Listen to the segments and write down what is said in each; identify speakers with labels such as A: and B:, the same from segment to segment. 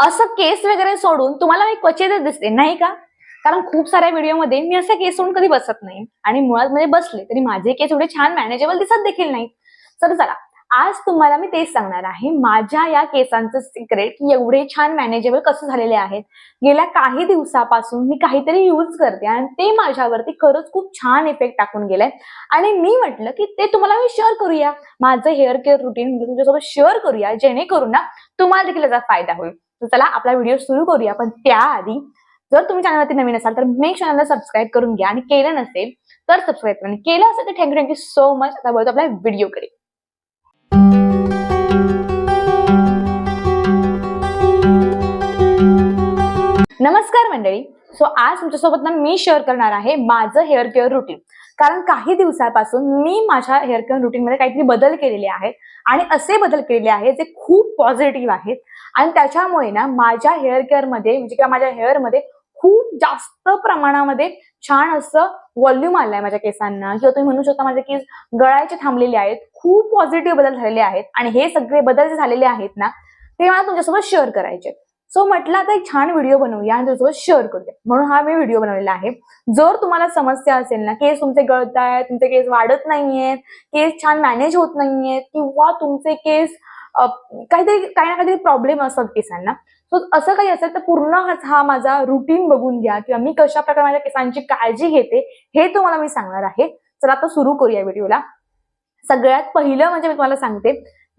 A: असं केस वगैरे सोडून तुम्हाला मी क्वचितच दिसते नाही का? कारण खूप साऱ्या व्हिडिओमध्ये मी असे केस सोडून कधी बसत नाही. आणि मुळात मध्ये बसले तरी माझे केस एवढे छान मॅनेजेबल दिसत देखील नाही तर चला आज तुम्हाला मी तेच सांगणार आहे. माझ्या या केसांचं सिक्रेट एवढे छान मॅनेजेबल कसं झालेले आहेत? गेल्या काही दिवसापासून मी काहीतरी यूज करते आणि ते माझ्यावरती खरंच खूप छान इफेक्ट टाकून गेलाय आणि मी म्हटलं की ते तुम्हाला मी शेअर करूया. माझं हेअर केअर रुटीन म्हणजे तुमच्यासोबत शेअर करूया जेणेकरून ना तुम्हाला देखील त्याचा फायदा होईल. तर चला आपला व्हिडिओ सुरू करूया. पण त्याआधी जर तुम्ही चॅनलवरती नवीन असाल तर मेक चॅनलला सबस्क्राईब करून घ्या. आणि केलं नसेल तर सबस्क्राईब करा. आणि केलं असेल तर थँक्यू थँक्यू सो मच आता बोलतो आपल्या व्हिडिओकडे नमस्कार मंडळी. सो आज तुमच्यासोबत ना मी शेअर करणार आहे माझं हेअर केअर रुटीन कारण काही दिवसापासून मी माझ्या हेअर केअर रुटीन मध्ये काहीतरी बदल केलेले आहेत. आणि असे बदल केलेले आहेत जे खूप पॉझिटिव्ह आहेत. आणि त्याच्यामुळे ना माझ्या हेअर केअरमध्ये म्हणजे किंवा माझ्या हेअरमध्ये खूप जास्त प्रमाणामध्ये छान असं व्हॉल्यूम आलंय माझ्या केसांना. किंवा तुम्ही म्हणू शकता माझे केस गळायचे थांबलेले आहेत. खूप पॉझिटिव्ह बदल झालेले आहेत. आणि हे सगळे बदल जे झालेले आहेत ना ते मला तुमच्यासोबत शेअर करायचे सो म्हटलं आता एक छान व्हिडिओ बनवूया आणि तुझ्यासोबत शेअर करूया. म्हणून हा मी व्हिडिओ बनवलेला आहे. जर तुम्हाला समस्या असेल ना केस तुमचे गळत आहेत तुमचे केस वाढत नाहीयेत केस छान मॅनेज होत नाहीयेत किंवा तुमचे केस काहीतरी काही ना काहीतरी प्रॉब्लेम असतात केसांना सो असं काही असेल तर पूर्ण हा- हा माझा रुटीन बघून घ्या किंवा मी कशा प्रकारे माझ्या केसांची काळजी घेते हे तुम्हाला मी सांगणार आहे. चला आता सुरू करूया व्हिडिओला सगळ्यात पहिलं म्हणजे मी तुम्हाला सांगते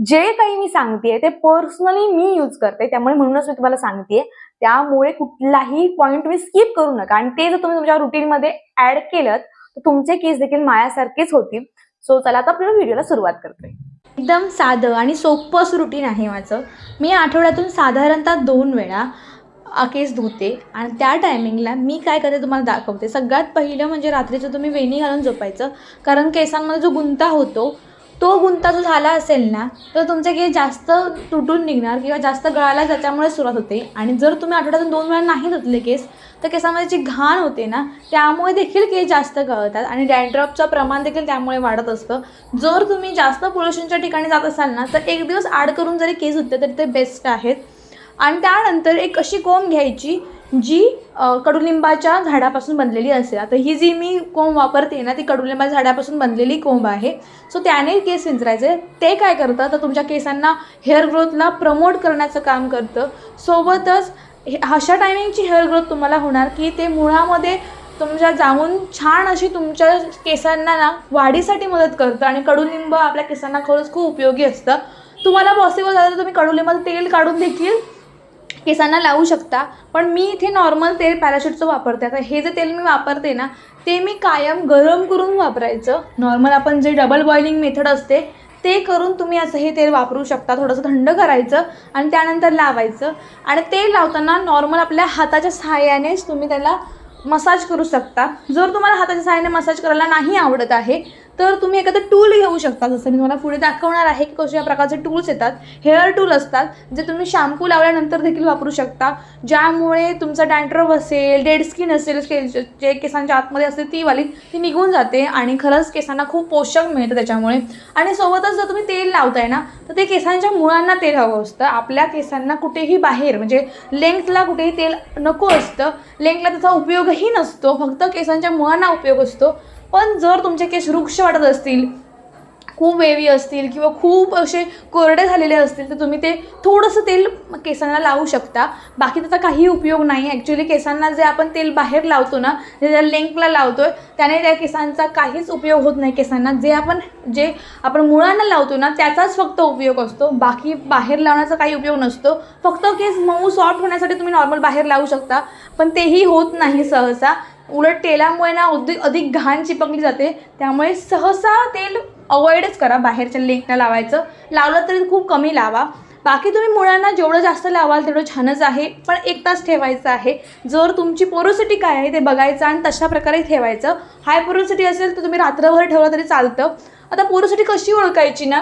A: जे काही मी सांगतेय ते पर्सनली मी यूज करते. त्यामुळे म्हणूनच मी तुम्हाला सांगतेय. त्यामुळे कुठलाही पॉईंट तुम्ही स्किप करू नका. आणि ते जर तुम्ही तुमच्या रुटीनमध्ये ऍड केलं तर तुमचे केस देखील मायासारखेच होतील. सो चला आता आपल्या व्हिडिओला सुरुवात करतोय
B: एकदम साधं आणि सोपं असं रुटीन आहे माझं. मी आठवड्यातून साधारणतः दोन वेळा केस धुते. आणि त्या टायमिंगला मी काय करते तुम्हाला दाखवते. सगळ्यात पहिलं म्हणजे रात्रीचं तुम्ही वेणी घालून झोपायचं. कारण केसांमध्ये जो गुंता होतो तो गुंता जो झाला असेल ना तर तुमचे केस जास्त तुटून निघणार किंवा जास्त गळायला त्याच्यामुळे सुरुवात होते. आणि जर तुम्ही आठवड्यातून दोन वेळा नाही धुतले केस तर केसामध्ये जी घाण होते ना त्यामुळे देखील केस जास्त गळतात आणि डॅन्ड्रॉपचं प्रमाण देखील त्यामुळे वाढत असतं. जर तुम्ही जास्त पोल्युशनच्या ठिकाणी जात असाल ना तर एक दिवस आड करून जरी केस धुतले तरी ते बेस्ट आहेत. आणि त्यानंतर एक अशी कोंब घ्यायची जी कडुलिंबाच्या झाडापासून बनलेली असेल. आता ही जी मी कोंब वापरते ना ती कडुलिंबाच्या झाडापासून बनलेली कोंब आहे. सो त्याने केस विंचरायचे. ते काय करतं? तर तुमच्या केसांना हेअर ग्रोथला प्रमोट करण्याचं काम करतं. सोबतच हे- अशा टायमिंगची हेअर ग्रोथ तुम्हाला होणार की ते मुळामध्ये तुमच्या जाऊन छान अशी तुमच्या केसांना ना वाढीसाठी मदत करतं आणि कडुलिंब आपल्या केसांना खरंच खूप उपयोगी असतं. तुम्हाला पॉसिबल झालं तर तुम्ही कडुलिंबाचं तेल काढून देखील केसांना लावू शकता. पण मी इथे नॉर्मल तेल पॅराशूटचं वापरते. आता हे जे तेल मी वापरते ना ते मी कायम गरम करून वापरायचं. नॉर्मल आपण जे डबल बॉइलिंग मेथड असते ते करून तुम्ही असं हे तेल वापरू शकता. थोडंसं थंड करायचं आणि त्यानंतर लावायचं. आणि तेल लावताना नॉर्मल आपल्या हाताच्या सहाय्यानेच तुम्ही त्याला मसाज करू शकता. जर तुम्हाला हाताच्या सहाय्याने मसाज करायला नाही आवडत आहे तर तुम्ही एखादं टूल घेऊ शकता. जसं मी तुम्हाला पुढे दाखवणार आहे की कशा प्रकारचे टूल्स येतात. हेअर टूल असतात जे तुम्ही शॅम्पू लावल्यानंतर देखील वापरू शकता. ज्यामुळे तुमचा डॅन्ड्रफ असेल डेड स्किन असेल जे केसांच्या आतमध्ये असते ती वाली ती निघून जाते आणि खरंच केसांना खूप पोषक मिळतं त्याच्यामुळे. आणि सोबतच जर तुम्ही तेल लावताय ना तर ते केसांच्या मुळांना तेल हवं असतं. आपल्या केसांना कुठेही बाहेर म्हणजे लेंथला कुठेही तेल नको असतं. लेंथला त्याचा उपयोगही नसतो. फक्त केसांच्या मुळांना उपयोग असतो. पण जर तुमचे केस वृक्ष वाटत असतील खूप वेवी असतील किंवा खूप असे कोरडे झालेले असतील तर तुम्ही ते थोडंसं तेल केसांना लावू शकता. बाकी त्याचा काही उपयोग नाही. ॲक्च्युली केसांना जे आपण तेल बाहेर लावतो ना जे त्या लेंकला लावतो आहे त्याने त्या केसांचा काहीच उपयोग होत नाही. केसांना जे आपण जे आपण मुळांना लावतो ना त्याचाच फक्त उपयोग असतो. बाकी बाहेर लावण्याचा काही उपयोग नसतो. फक्त केस मऊ सॉफ्ट होण्यासाठी तुम्ही नॉर्मल बाहेर लावू शकता. पण तेही होत नाही सहसा. उलट तेलामुळे ना अधिक अधिक घाण चिपकली जाते. त्यामुळे सहसा तेल अवॉइडच करा बाहेरच्या लेकला लावायचं. लावलं तरी खूप कमी लावा. बाकी तुम्ही मुळांना जेवढं जास्त लावाल तेवढं छानच आहे. पण एक तास ठेवायचं आहे. जर तुमची पोरोसिटी काय आहे ते बघायचं आणि तशा प्रकारे ठेवायचं. हाय पोरोसिटी असेल तर तुम्ही रात्रभर ठेवलं तरी चालतं. आता पोरोसिटी कशी ओळखायची ना?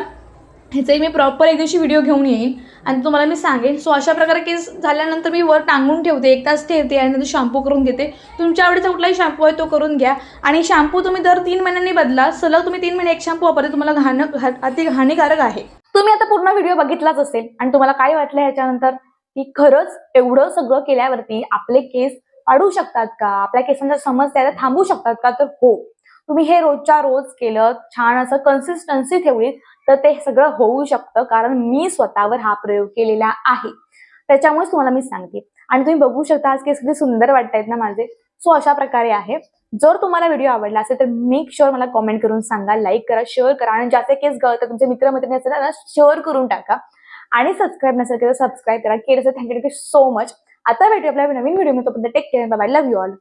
B: ह्याचाही मी प्रॉपर एक दिवशी व्हिडिओ घेऊन येईन. आणि तुम्हाला मी सांगेन सो अशा प्रकारे केस झाल्यानंतर मी वर टांगून ठेवते. एक तास ठेवते आणि नंतर शॅम्पू करून घेते. तुमच्या आवडीचा कुठलाही शॅम्पू आहे तो करून घ्या. आणि शॅम्पू तुम्ही दर तीन महिन्यांनी बदला सलग तुम्ही तीन महिने एक शॅम्पू वापरते तुम्हाला घाण अति हानिकारक आहे.
A: तुम्ही आता पूर्ण व्हिडिओ बघितलाच असेल. आणि तुम्हाला काय वाटलं ह्याच्यानंतर? की खरंच एवढं सगळं केल्यावरती आपले केस वाढू शकतात का? आपल्या केसांच्या समस्या थांबू शकतात का? तर हो. तुम्ही हे रोजच्या रोज केलं छान असं कन्सिस्टन्सी ठेवली तर ते सगळं होऊ शकतं कारण मी स्वतःवर हा प्रयोग केलेला आहे. त्याच्यामुळेच तुम्हाला मी सांगते. आणि तुम्ही बघू शकता आज केस किती सुंदर वाटतायत ना माझे. सो अशा प्रकारे आहे. जर तुम्हाला व्हिडिओ आवडला असेल तर मेक शुअर मला कॉमेंट करून सांगा लाईक करा शेअर करा आणि ज्याचे केस गळतात तुमचे मित्रमैत्रिणी असेल त्यांना शेअर करून टाका. आणि सबस्क्राईब नसेल तर सबस्क्राईब करा. केलं तर थँक्यू थँक्यू सो मच आता भेटू आपल्या नवीन व्हिडिओ मी तोपर्यंत take care bye love you all